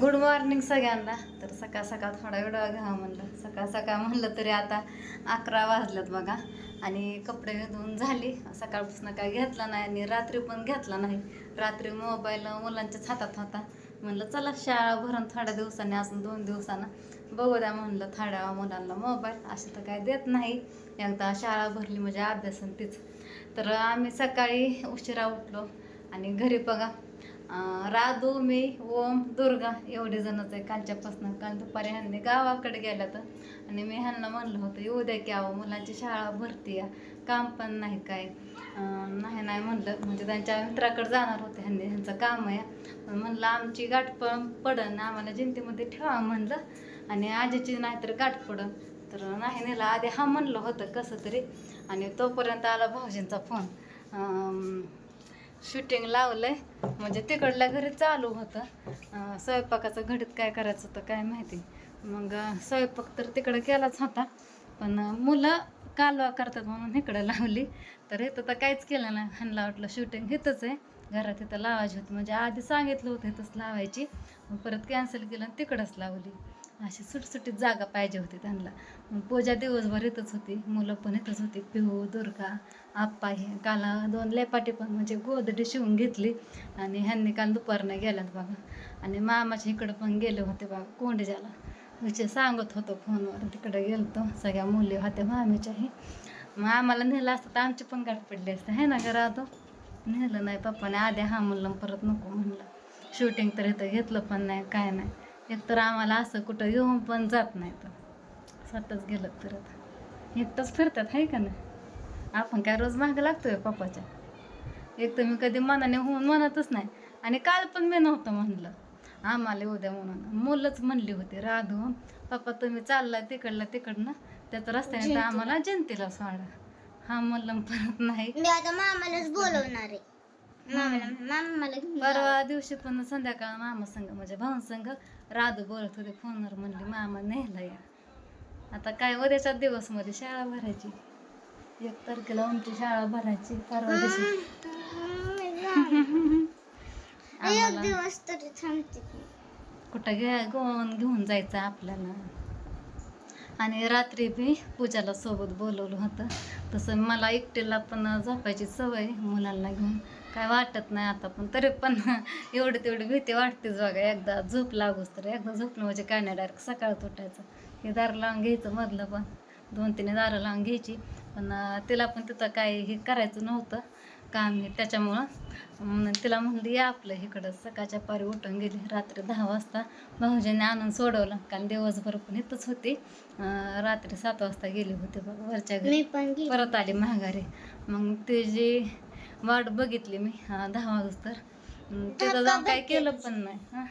Good morning सगळ्यांना. तर सकाळ सकाळ थोडा वेळ घ्या म्हणलं. सकाळ सकाळ म्हणलं तरी आता अकरा वाजल्यात बघा. आणि कपडे धुवून झाली. सकाळपासून काय घेतला नाही आणि रात्री पण घेतला नाही. रात्री मोबाईल मुलांच्याच हातात होता. म्हणलं चला शाळा भरून थोड्या दिवसांनी असून दोन दिवसानं बघू द्या म्हणलं थोड्या मुलांना मोबाईल असं तर काय देत नाही. एकदा शाळा भरली म्हणजे अभ्यास तीच. तर आम्ही सकाळी उशिरा उठलो आणि घरी बघा राधू मी ओम दुर्गा एवढे जणच आहे कालच्यापासून काल दुपारी ह्यांनी गावाकडे गेल्या तर आणि मी ह्यांना म्हणलं होतं येऊ द्या की अहो मुलांची शाळा भरती या काम पण नाही काय. नाही नाही म्हणलं. म्हणजे त्यांच्या मित्राकडे जाणार होते ह्यांनी. ह्यांचं काम आहे. म्हणलं आमची गाठ पण पडन. आम्हाला जिंतीमध्ये ठेवा म्हणलं. आणि आजीची नाहीतर गाठ पडन. तर नाही नेला. आधी हा म्हणलं होतं कसं तरी. आणि तोपर्यंत आला भाऊजींचा फोन. शूटिंग लावलंय. म्हणजे तिकडल्या घरी चालू होतं. स्वयंपाकाचं घडीत काय करायचं होतं काय माहिती. मग स्वयंपाक तर तिकडं केलाच होता. पण मुलं कालवा करतात म्हणून इकडं लावली. तर इथं तर काहीच केलं नाही. ह्यांना वाटलं शूटिंग इथंच आहे. घरात इथं लावायची होती. म्हणजे आधी सांगितलं होतं इथंच लावायची. मग परत कॅन्सल केलं आणि तिकडंच लावली. अशी सुटसुटीत जागा पाहिजे होती त्यांना. मग पूजा दिवसभर येतच होती मुलं पण इथंच होती पिहू दुर्गा आप्पा हे. काल दोन लेपाटी पण म्हणजे गोदडी शिवून घेतली आणि ह्यांनी काल दुपारनं गेल्यात बघा. आणि मामाच्या इकडं पण गेले होते बघा कोंडजाला विषय म्हणजे सांगत होतो फोनवर तिकडे गेलतो सगळ्या मुली होत्या मामीच्याही मग आम्हाला नेलं असतं तर आमची पण गाठ पडली असते आहे ना घरात नेलं नाही पप्पाने आधी हा म्हणलं परत नको म्हणलं. शूटिंग तर इथं घेतलं पण नाही काय नाही. एकतर आम्हाला असं कुठं येऊन पण जात नाही तर. स्वतःच गेलं फिरत एकटंच फिरतात आहे का नाही? आपण काय रोज मागं लागतोय पप्पाच्या? एक तर मी कधी मनाने होऊन म्हणतच नाही. आणि काल पण मी नव्हतं म्हणलं. आम्हाला उद्या म्हणून. मुलंच म्हणली होती राधू पप्पा तुम्ही चालला तिकडला तिकडनं. त्याचं रस्त्याने तर आम्हाला जयंतीला सोडा. हा म्हणलं परत नाही. मी आता मामालाच बोलवणार आहे. परवा दिवशी पण संध्याकाळ मामा संघ म्हणजे भाऊन संघ राधू बोलत होते फोनवर म्हणली मामा नेला या. आता काय उद्याच्या दिवसमध्ये शाळा भरायची. एक तारखेला आमची शाळा भरायची परवा दिवशी. आम्हाला दिवस तरी थांबते. कुठं घे घेऊन घेऊन जायचं आपल्याला. आणि रात्री बी पूजाला सोबत बोलवलं होतं. तसं मला एकटीला पण झोपायची सवय मुलांना घेऊन. काय वाटत नाही आता पण तरी पण एवढी तेवढी भीती वाटतेच बघा. एकदा झोप लागूच तर एकदा झोपलं म्हणजे काय नाही डायरेक्ट सकाळत उठायचं. हे दार लावून घ्यायचं मधलं पण. दोन तीन दारं लावून घ्यायची. पण तिला पण तिथं काही हे करायचं नव्हतं. काम हे त्याच्यामुळं तिला म्हणली या आपलं इकडं. सकाळच्या पारी उठून गेली. रात्री दहा वाजता भाऊजीने आणून सोडवलं. कारण दिवसभर पण इथंच होती. रात्री सात वाजता गेली होती बघा वरच्या घरी. परत आली महागारी मग त्याची वाट बघितली मी दहा वाजता तर तिथं जाऊन काय केलं पण नाही. हा.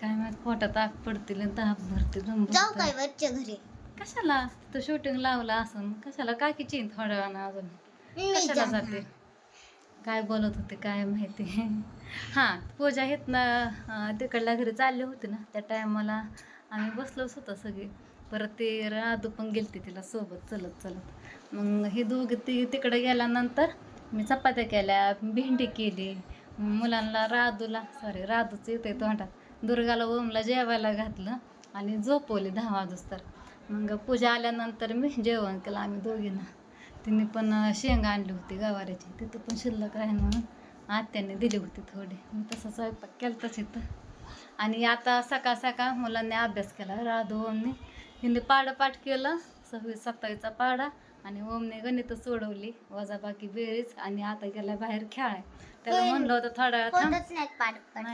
काय माहीत पोटात आग पडतील ताप भरतील घरी? कशाला? तर शूटिंग लावलं असं कशाला? काकीची थोड्या वेळानं अजून. कशाला. जाते? काय बोलत होते काय माहिती? हां पूजा आहेत ना तिकडल्या घरी चालले होते ना त्या टायमाला आम्ही बसलोच होतो सगळे. परत ते राधू पण गेलते तिला सोबत चलत चलत. मग हे दोघे ती तिकडे गेल्यानंतर मी चपात्या केल्या भेंडी केली. मुलांना राधूला सॉरी राधूच येते तोंडात. दुर्गाला ओमला जेवायला घातलं आणि झोपवली दहा वाजूस तर. मग पूजा आल्यानंतर मी जेवण केलं आम्ही दोघींना. तिने पण शेंगा आणली होती गवारीची. तिथं पण शिल्लक राहील म्हणून आत्याने दिली होती थोडी. मी तसं स्वयंपाक केलताच इथं. आणि आता सकाळ सकाळ मुलांनी अभ्यास केला. राधू ओमने. हिने पाडं पाठ केलं सव्वीस सत्तावीसचा पाडा आणि ओमने गणित सोडवली. वजाबाकी बेरीज आणि आता गेला बाहेर खेळाय. त्याला म्हणलं होतं थोडा वेळ थांब पाठ पाठ.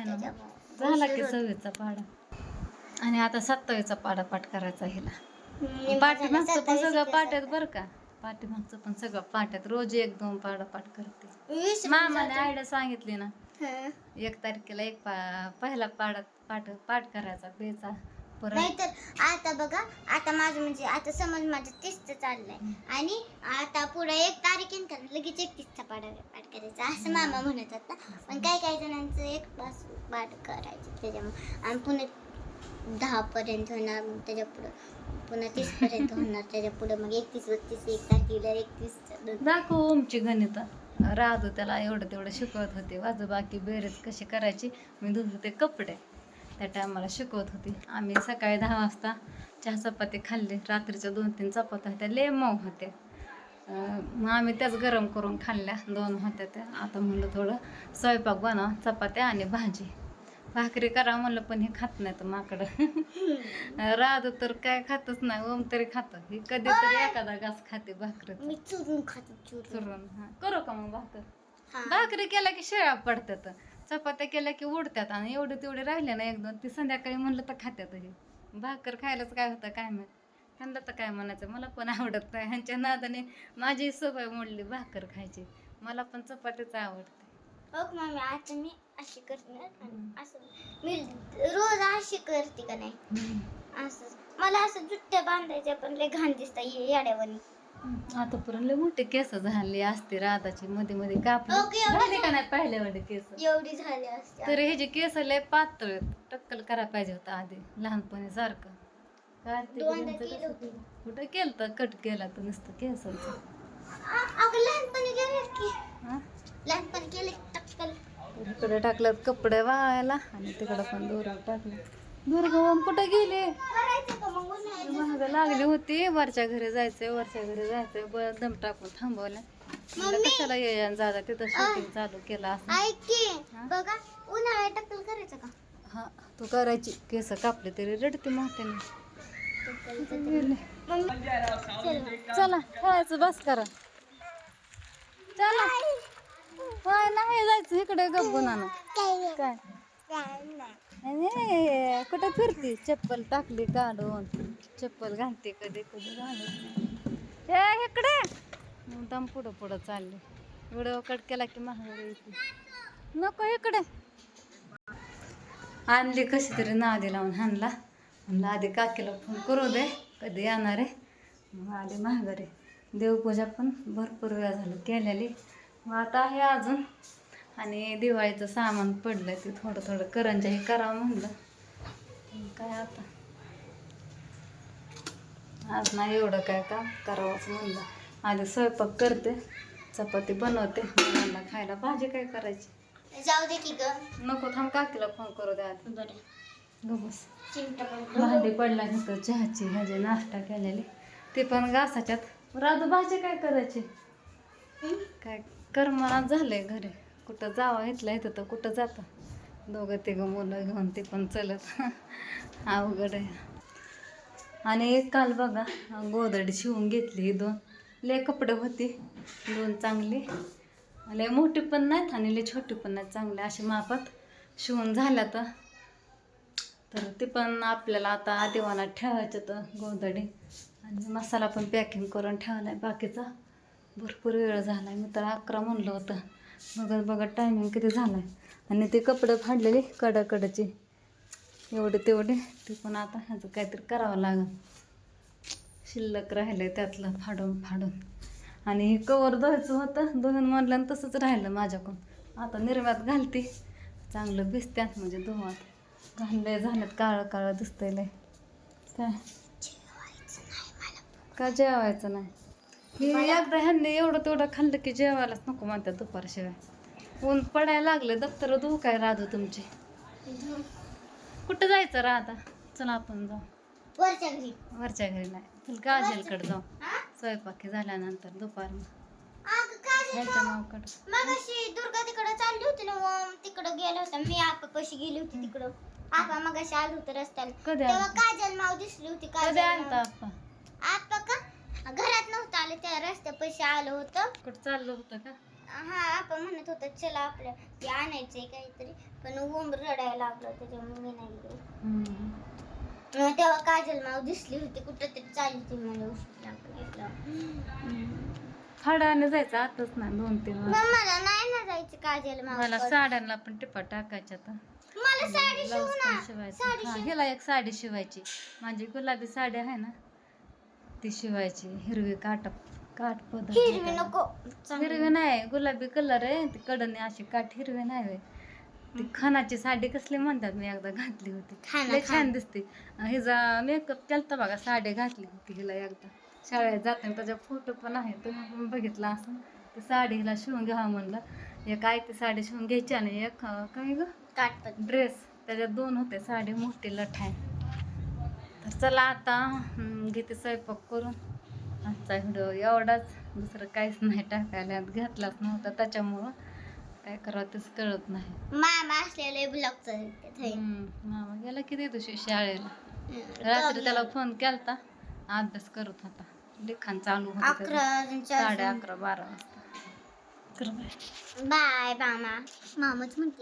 झाला की. सव्वीसचा पाडा. आणि आता सत्तावीसचा पाडा पाठ करायचा हिला. पाठीमागचं झाला, पण सगळं सत्तावीस पाट्यात बरं का. पाठीमागचं पण सगळं पाट्यात रोज एक दोन पाडा पाठ करते मामाने आयडिया सांगितली ना. एक तारखेला एक पा पहिला पाडा पाठ पाठ करायचा बेचा नाहीतर आता बघा आता माझं म्हणजे आता समज माझं तीसचं चाललंय. आणि आता पुढे एक तारीख येईन का? लगेच एकतीसचा पाडा पाठ करायचा. असं मामा म्हणत होता. पण काही काही जणांचं एक तास पाठ करायचं त्याच्यामुळे. आणि पुन्हा दहापर्यंत होणार मग त्याच्या पुढं पुन्हा तीस पर्यंत होणार त्याच्या पुढे मग एकतीस बत्तीस एक तारखेला एकतीस दाखव ओमची गणित. राहतो त्याला एवढं तेवढं शिकवत होते. वाजू बाकी बेरेच कशी करायची? मी धुत होते कपडे. त्या टायमाला शिकवत होती. आम्ही सकाळी दहा वाजता चहा चपाती खाल्ली. रात्रीच्या दोन तीन चपात्या होत्या. लय मऊ होत्या. मग आम्ही त्याच गरम करून खाल्ल्या. दोन होत्या त्या. आता म्हणलं थोडं स्वयंपाक बनवा चपात्या आणि भाजी. भाकरी करा म्हणलं पण हे खात नाही तर माकडं. राधू तर काय खातच नाही ओम तरी खातं. हे कधीतरी एखादा घास खाते भाकरी मी चुरून खाते चुरून. हा. करू का मग भाकर? हा. भाकरी केल्या की शेळ्या पडतात. चपात्या केल्या की उडतात. आणि एवढे तेवढे राहिले ना एक दोन ती संध्याकाळी म्हणलं तर खात्यात हे. भाकर खायलाच काय होतं काय माहीत? त्यांना तर काय म्हणायचं? मला पण आवडत नाही. ह्यांच्या नादाने माझी सवय मोडली भाकर खायची. मला पण चपातीच आवडते. बघ मम्मी आता मी अशी करते असं मी रोज अशी करते का नाही? असं. मला असं जुट्ट्या बांधायच्या पण लय घाण दिसता येड्यावानी. आतापर्यंत लय मोठे केस झाले असते राधाची. मध्ये मध्ये कापले. ओके, एवढे झाले का नाही पाहिले वाटे केस? एवढी झाली असते. तर हे जे केस लय पातळ आहेत. टक्कल करायला पाहिजे होतं आधी लहानपणी सारखं. कार्तिक दोनदा यांचं केलं कसं होतं. केलं? कुठं केलं तर कट केला तर नुसतं केसांचं. आ- अगं लहानपणी गेले की. हा? लहानपणी केले टक्कल. इकडे टाकलं कपडे वाळायला आणि तिकडं पण दोरा टाकलं. दुर्गम कुठं गेले? महाग लागली होती. वरच्या घरी जायचंय वरच्या घरी जायचंय. बर दम टाकून थांबवलं. म्हणलं. कशाला ये जागा तिथं शूटिंग चालू केलं असं. हा? करायचं का? हा तू करायची. केस कापले तरी रडते मोठ्याने. चला खेळायचं बस करा. चला. होय नाही जायचं इकडे गप्पून काय? आणि कुठं फिरती? चप्पल टाकली काढून. चप्पल घालते कधी कधी घालत ए इकडे. मुद्दाम पुढं पुढं चालले. व्हिडिओ कट केला की महाग येते. नको इकडे. आणली कशी तरी नादी लावून हाणला. म्हणलं आधी काकीला फोन करू दे कधी येणार आहे? मग आधी महागारे देवपूजा पण भरपूर वेळा झालं केलेली. आता आहे अजून. आणि दिवाळीचं सामान पडलं ते थोडं थोडं करंजाही करावं म्हणलं. काय आता? आज नाही एवढं काय काम करावंच म्हणलं. आधी स्वयंपाक करते चपाती बनवते. मुलांना खायला भाजी काय करायची? जाऊ दे की ग. नको थांब काकीला फोन करू द्या आधी बरं. गबस चिमटा पण भांडी पडला चहाची ह्याची नाश्ता केलेली ते पण घासाच्यात राधू भाजी काय करायची? हं? काय? करमनात झालंय घरी. कुठं जावं इथलं इथं तर कुठं जातं? दोघं तिघं मुलं घेऊन ते पण चलत. अवघड आहे. आणि एक काल बघा गोदडी शिवून घेतली दोन. लय कपडे होती दोन चांगली. लय मोठी पण नाहीत आणि लय छोटी पण नाहीत चांगले. अशी मापात शिवून झाल्या तर. तर ते पण आपल्याला आता आदिवानात ठेवायचं तर गोदडी आणि मसाला पण पॅकिंग करून ठेवला आहे बाकीचा. भरपूर वेळ झाला आहे मी तर अकरा म्हणलं होतं. बघत बघत टायमिंग किती झाला आहे आणि ते कपडे फाडलेले कडाकडचे. एवढे तेवढे. ते पण आता ह्याचं काहीतरी करावं लागेल. शिल्लक राहिलं आहे त्यातलं फाडून फाडून. आणि हे कवर धुवायचं होतं. धुवून म्हणलं तसंच राहिलं माझ्याकडून. आता निर्म्यात घालते. चांगलं भिजत्यात म्हणजे धुवात. घालले झाल्यात काळं काळं दिसतंय लय. काय? का जेवायचं नाही? हे एकदा ह्यांनी एवढं तेवढं खाल्लं की जेवायलाच नको म्हणतात दुपारशिवाय. ऊन पडायला लागलं दप्तर धुवू काय राधू तुमचे. कुठं जायचं राधा चला आपण जाऊ. वरच्या घरी. वरच्या घरी नाही. चल काजलकडे जाऊ? स्वयंपाकी झाल्यानंतर काय ह्याच्या मावकडं. मग अशी दुर्गा तिकडं चालली होती ना ओम तिकडं गेला होता. मी आपापाशी गेली होती तिकडं. आपा मग अशी आलो होतं रस्त्याला. कधी तेव्हा आलता? काजल माव दिसली होती कधी काजल आणता माव. आप्पा आपा का? घरात नव्हतं आलं त्या रस्त्यापाशी आलं होतं. कुठं चाललं होतं का? हा आपण म्हणत होतं चला आपल्या ते आणायचंय काहीतरी. पण ओम रडायला लागलं त्याच्यामुळे मी नाही गेले. हम्म. तेव्हा काजल माव दिसली होती कुठं तरी चालली होती मला उशीर लागला. घेतलं फाडाने जायचं आताच नाही दोन तीन वाजता. मला नाही ना जायचं काजल माव मला साड्यांना पण टिपा टाकायच्या तर मला साडी ब्लाऊज शिवू पण ना शिवायचं. साडी हा शिव हिला एक साडी शिवायची. माझी गुलाबी साडी आहे ना ती शिवायची हिरवी काट काठ पदर हिरवी नको हिरवी नाही गुलाबी कलर आहे ती कडने अशी काठ हिरवी नाही होय. ती खणाची साडी कसली म्हणतात मी एकदा घातली होती. खाना, लय खाना. छान दिसते. हिचा मेकअप केलता बघा साडी घातली होती हिला एकदा. शाळेत जाताना त्याचा फोटो पण आहे तुम्ही पण बघितला असं ती साडी हिला शिवून घ्यावं म्हणलं. एक आहे ती साडी शिवून घ्यायची आणि एक अं, काय ग? काटपत ड्रेस त्याच्यात दोन होते साडी मोठी लठाय. चला आता घेते स्वयंपाक करून. आजचा व्हिडिओ एवढाच. दुसरं काहीच नाही टाकायला. घातलाच नव्हता. त्याच्यामुळं काय करावं तेच कळत नाही. मामा असलेले हम्म, मामा गेला किती दिवशी शाळेला. रात्री त्याला फोन केलता. अभ्यास करत होता. लिखाण चालू होतं साडे अकरा बारा वाजता. बाय मामा. मामाच म्हणते.